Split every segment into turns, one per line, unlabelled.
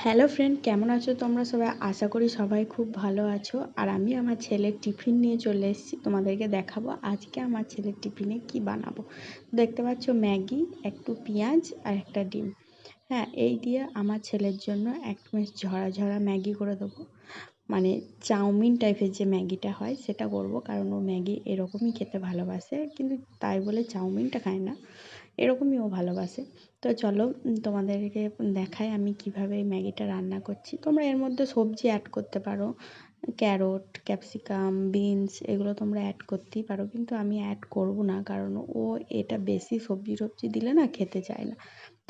Hello friend কেমন আছো তোমরা সবাই? আশা করি সবাই খুব ভালো আছো। আর আমি আমার ছেলের টিফিন নিয়ে চলে এসেছি, তোমাদেরকে দেখাবো। আজকে আমার ছেলের টিফিনে কি বানাবো? দেখতে পাচ্ছ ম্যাগি, একটু পেঁয়াজ আর একটা ডিম। হ্যাঁ এই দিয়ে আমার ছেলের জন্য এক বেশ ঝরা ঝরা ম্যাগি করে দেবো। মানে চাউমিন টাইপের যে ম্যাগিটা হয় সেটা করব কারণ ও ম্যাগি এরকমই খেতে ভালোবাসে। কিন্তু তাই বলে চাউমিনটা খায় না, এরকমই ও ভালোবাসে। তো চলো তোমাদেরকে দেখাই আমি কীভাবে এই ম্যাগিটা রান্না করছি। তোমরা এর মধ্যে সবজি অ্যাড করতে পারো, ক্যারট, ক্যাপসিকাম, বিনস, এগুলো তোমরা অ্যাড করতেই পারো। কিন্তু আমি অ্যাড করব না কারণ ও এটা বেশি সবজি টবজি দিলে না খেতে চায় না।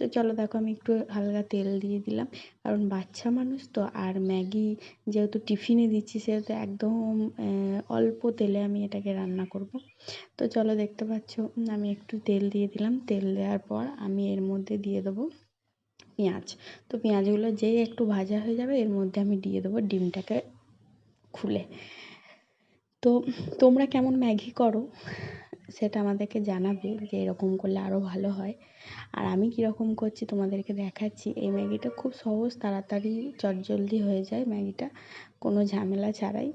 তো চলো দেখো আমি একটু হালকা তেল দিয়ে দিলাম। কারণ বাচ্চা মানুষ তো, আর ম্যাগি যেহেতু টিফিনে দিচ্ছি, সেহেতু একদম অল্প তেলে আমি এটাকে রান্না করব। তো চলো দেখতে পাচ্ছ, আমি একটু তেল দিয়ে দিলাম। তেল দেওয়ার পর আমি এর মধ্যে দিয়ে দেবো পেঁয়াজ। তো পেঁয়াজগুলো যেই একটু ভাজা হয়ে যাবে, এর মধ্যে আমি দিয়ে দেবো ডিমটাকে খুলে। তো তোমরা কেমন ম্যাগি করো? সেটা আমাদেরকে জানাবে যে এরকম করলে আরও ভালো হয়। আর আমি কীরকম করছি তোমাদেরকে দেখাচ্ছি। এই ম্যাগিটা খুব সহজ, তাড়াতাড়ি, চটজলদি হয়ে যায় ম্যাগিটা। কোনো ঝামেলা ছাড়াই।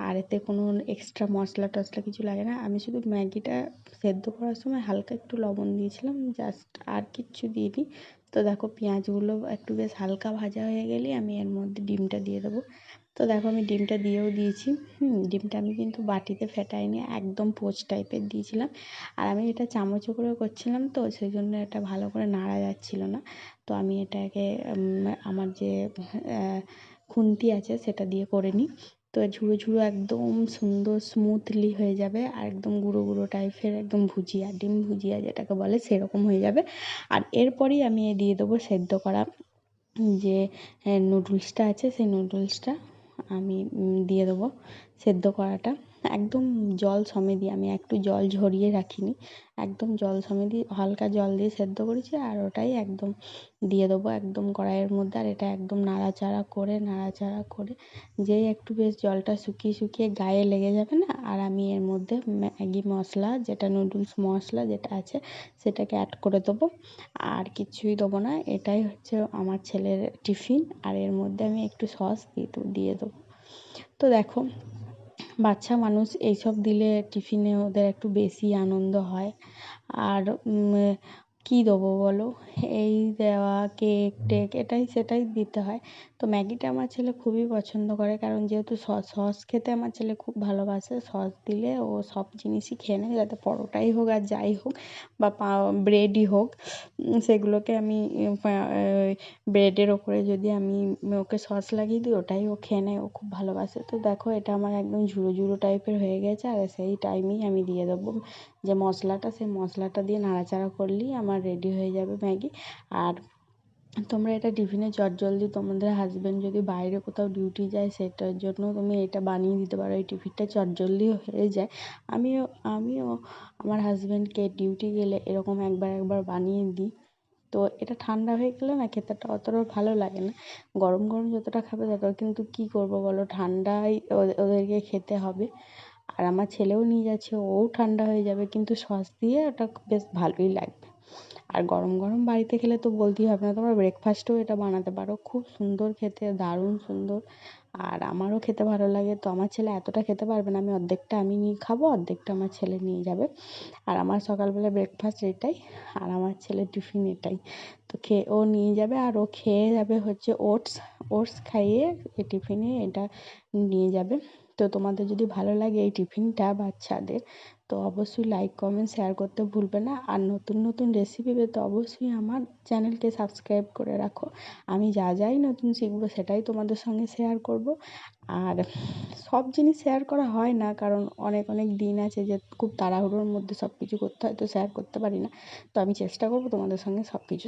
আর এতে কোনো এক্সট্রা মশলা টশলা কিছু লাগে না। আমি শুধু ম্যাগিটা সেদ্ধ করার সময় হালকা একটু লবণ দিয়েছিলাম জাস্ট আর কিচ্ছু দিইনি। তো দেখো পেঁয়াজগুলো একটু বেশ হালকা ভাজা হয়ে গেলেই আমি এর মধ্যে ডিমটা দিয়ে দেবো। তো দেখো আমি ডিমটা দিয়েও দিয়েছি। হুম, ডিমটা আমি কিন্তু বাটিতে ফেটাইনি, একদম পোচ টাইপের দিয়েছিলাম। আর আমি এটা চামচও করে করছিলাম তো, সেই জন্য এটা ভালো করে নাড়া যাচ্ছিল না। তো আমি এটাকে আমার যে খুন্তি আছে সেটা দিয়ে করে নিই। তো ঝুড়ো ঝুড়ো একদম সুন্দর স্মুথলি হয়ে যাবে আর একদম গুঁড়ো গুঁড়ো টাইপের একদম ভুজিয়া, ডিম ভুজিয়া যেটাকে বলে সেরকম হয়ে যাবে। আর এরপরই আমি দিয়ে দেবো সেদ্ধ করা যে নুডলসটা আছে, সেই নুডলসটা আমি দিয়ে দেবো সেদ্ধ করাটা। একদম জল সমেত আমি একটু জল ঝরিয়ে রাখিনি, একদম জল সমেত হালকা জল দিয়ে সেদ্ধ করেছি আর ওটাই একদম দিয়ে দেবো একদম কড়াইয়ের মধ্যে, আর এটা একদম নাড়াচাড়া করে নাড়াচাড়া করে যেই একটু বেশ জলটা শুকিয়ে শুকিয়ে গায়ে লেগে যাবে না, আর আমি এর মধ্যে ম্যাগি মশলা যেটা নুডলস মশলা যেটা আছে সেটাকে অ্যাড করে দেবো, আর কিছুই দেবো না, এটাই হচ্ছে আমার ছেলের টিফিন, আর এর মধ্যে আমি একটু সস দিয়ে দেবো। তো দেখো বাচ্চা মানুষ এইসব দিলে টিফিনে ওদের একটু বেশি আনন্দ হয়। আর কী দেবো বলো? এই দেওয়া, কেক টেক এটাই সেটাই দিতে হয়। তো ম্যাগিটা আমার ছেলে খুবই পছন্দ করে, কারণ যেহেতু সস সস খেতে আমার ছেলে খুব ভালোবাসে, সস দিলে ও সব জিনিসই খেয়ে নেয়, যাতে পরোটাই হোক আর যাই হোক বা পা, ব্রেডই হোক সেগুলোকে আমি ব্রেডের ওপরে যদি আমি ওকে সস লাগিয়ে দিই, ওটাই ও খেয়ে নেয়, ও খুব ভালোবাসে। তো দেখো, এটা আমার একদম ঝুড়ো ঝুড়ো টাইপের হয়ে গেছে, আর সেই টাইমেই আমি দিয়ে দেবো। যে মশলাটা, সেই মশলাটা দিয়ে নাড়াচাড়া করলেই আমার রেডি হয়ে যাবে ম্যাগি। আর তোমরা এটা টিফিনে চটজলদি তোমাদের হাজব্যান্ড যদি বাইরে কোথাও ডিউটি যায় সেটার জন্য তুমি এটা বানিয়ে দিতে পারো। এই টিফিনটা চটজলদি হয়ে যায়। আমিও আমিও আমার হাজব্যান্ডকে ডিউটি গেলে এরকম একবার একবার বানিয়ে দিই। তো এটা ঠান্ডা হয়ে গেলে না খেতেটা অতটাও ভালো লাগে না। গরম গরম যতটা খাবে তত কিন্তু কী করব বলো? ঠান্ডায় ওদেরকে খেতে হবে। আর আমার ছেলেও নিয়ে যাচ্ছে, ওও ঠান্ডা হয়ে যাবে। কিন্তু সস দিয়ে ওটা বেশ ভালোই লাগবে। আর গরম গরম বাড়িতে খেলে তো বলতেই হবে না, তোমরা ব্রেকফাস্টেও এটা বানাতে পারো। খুব সুন্দর খেতে, দারুণ সুন্দর। আর আমারও খেতে ভালো লাগে, তো আমার ছেলে এতটা খেতে পারবে না, আমি অর্ধেকটা আমি নিয়ে খাব, অর্ধেকটা আমার ছেলে নিয়ে যাবে। আর আমার সকালবেলা ব্রেকফাস্ট এটাই, আর আমার ছেলের টিফিন এটাই। তো খেয়ে ও নিয়ে যাবে, আর ও খেয়ে যাবে হচ্ছে ওটস ওটস খাইয়ে এই টিফিনে এটা নিয়ে যাবে। তো তোমাদের যদি ভালো লাগে এই টিফিনটা বাচ্চাদের তো অবশ্যই লাইক কমেন্ট শেয়ার করতে ভুলবে না। আর নতুন নতুন রেসিপি পেতে অবশ্যই আমার চ্যানেলকে সাবস্ক্রাইব করে রাখো। আমি যা, যাই নতুন শিখব সেটাই তোমাদের সঙ্গে শেয়ার করব। আর সব জিনিস শেয়ার করা হয় না, কারণ অনেক অনেক দিন আছে যে খুব তাড়াহুড়োর মধ্যে সব কিছু করতে হয়, তো শেয়ার করতে পারি না। তো আমি চেষ্টা করব তোমাদের সঙ্গে সব কিছু